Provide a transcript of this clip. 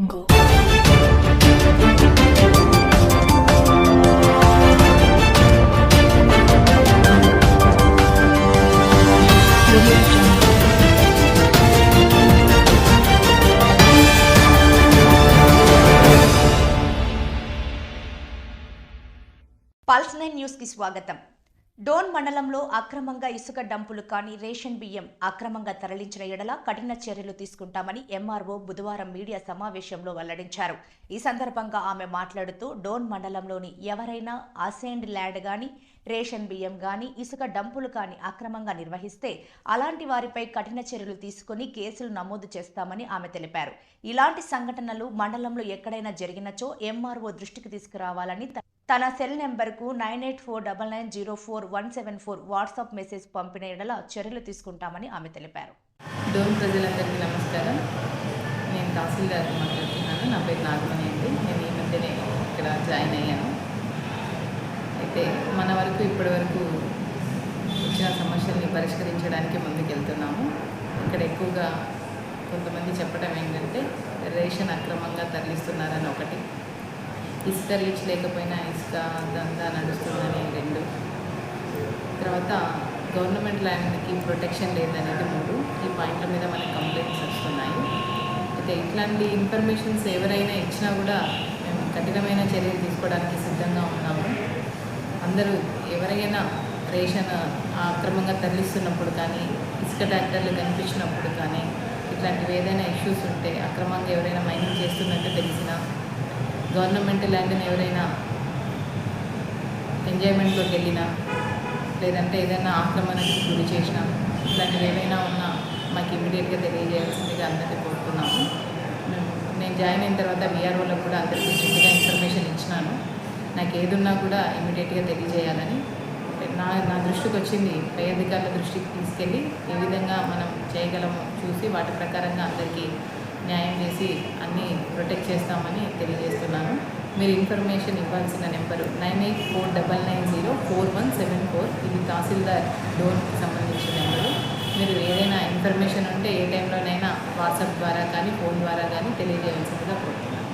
Jungle. Audio Jungle. Pulse nine news కి స్వాగతం డోన్ మండలంలో అక్రమంగా ఇసుక డంపులు కానీ రేషన్ బియ్యం అక్రమంగా తరలించిన ఎడల కఠిన చర్యలు తీసుకుంటామని ఎంఆర్ఓ బుధవారం మీడియా సమావేశంలో వెల్లడించారు. ఈ సందర్భంగా ఆమె మాట్లాడుతూ డోన్ మండలంలోని ఎవరైనా అసెండ్ ల్యాండ్ గాని రేషన్ బియ్యం గాని ఇసుక డంపులు కానీ అక్రమంగా నిర్వహిస్తే అలాంటి వారిపై కఠిన చర్యలు తీసుకుని కేసులు నమోదు చేస్తామని ఆమె తెలిపారు. ఇలాంటి సంఘటనలు మండలంలో ఎక్కడైనా జరిగినచో ఎంఆర్ఓ దృష్టికి తీసుకురావాలని తన సెల్ నెంబర్కు nine eight four double nine zero four one seven four WhatsApp message పంపిన ఎడల చర్యలు తీసుకుంటామని ఆమె తెలిపారు. డోన్ ప్రజలందరికీ నమస్కారం. నేను తహసీల్దార్ మాట్లాడుతున్నాను. నా పేరు నాగమణి అండి. నేను ఈ మధ్యనే ఇక్కడ జాయిన్ అయ్యాను. అయితే మన వరకు ఇప్పటి వరకు వచ్చిన సమస్యల్ని పరిష్కరించడానికి ముందుకెళ్తున్నాము. ఇక్కడ ఎక్కువగా కొంతమంది చెప్పడం ఏంటంటే రేషన్ అక్రమంగా తరలిస్తున్నారని ఇసుక రీచ్ లేకపోయినా ఇసుక దందా నడుస్తుందని రెండు. తర్వాత గవర్నమెంట్ ల్యాండ్కి ప్రొటెక్షన్ లేదనేది మూడు. ఈ పాయింట్ల మీద మనకి కంప్లైంట్స్ వస్తున్నాయి. అయితే ఇట్లాంటి ఇన్ఫర్మేషన్స్ ఎవరైనా ఇచ్చినా కూడా మేము కఠినమైన చర్యలు తీసుకోవడానికి సిద్ధంగా ఉన్నాము. అందరూ ఎవరైనా రేషన్ అక్రమంగా తరలిస్తున్నప్పుడు కానీ ఇసుక ట్రాక్టర్లు కనిపించినప్పుడు కానీ ఇట్లాంటివి ఏదైనా ఇష్యూస్ ఉంటే అక్రమంగా ఎవరైనా మైనింగ్ చేస్తున్నట్టు తెలిసినా గవర్నమెంట్ ల్యాండ్ని ఎవరైనా ఎంజాయ్మెంట్లోకి వెళ్ళినా లేదంటే ఏదైనా ఆక్రమణకి గురి చేసినా ఇలాంటివి ఏమైనా ఉన్నా మాకు ఇమీడియట్గా తెలియజేయాల్సిందిగా అందరికీ కోరుతున్నాము. మేము నేను జాయిన్ అయిన తర్వాత విఆర్ఓలకు కూడా అందరికీ చిన్నగా ఇన్ఫర్మేషన్ ఇచ్చినాను. నాకు ఏదున్నా కూడా ఇమీడియట్గా తెలియజేయాలని. నా నా దృష్టికి వచ్చింది పై అధికారుల దృష్టికి తీసుకెళ్ళి ఏ విధంగా మనం చేయగలమో చూసి వాటి ప్రకారంగా అందరికీ చేసి అన్నీ ప్రొటెక్ట్ చేస్తామని తెలియజేస్తున్నాను. మీరు ఇన్ఫర్మేషన్ ఇవ్వాల్సిన number nine eight four double nine zero four one seven four. ఇది తహసీల్దార్ డోన్కి సంబంధించిన నెంబరు. మీరు ఏదైనా ఇన్ఫర్మేషన్ ఉంటే ఏ టైంలోనైనా వాట్సాప్ ద్వారా కానీ ఫోన్ ద్వారా కానీ తెలియజేయాల్సిందిగా కోరుతున్నాను.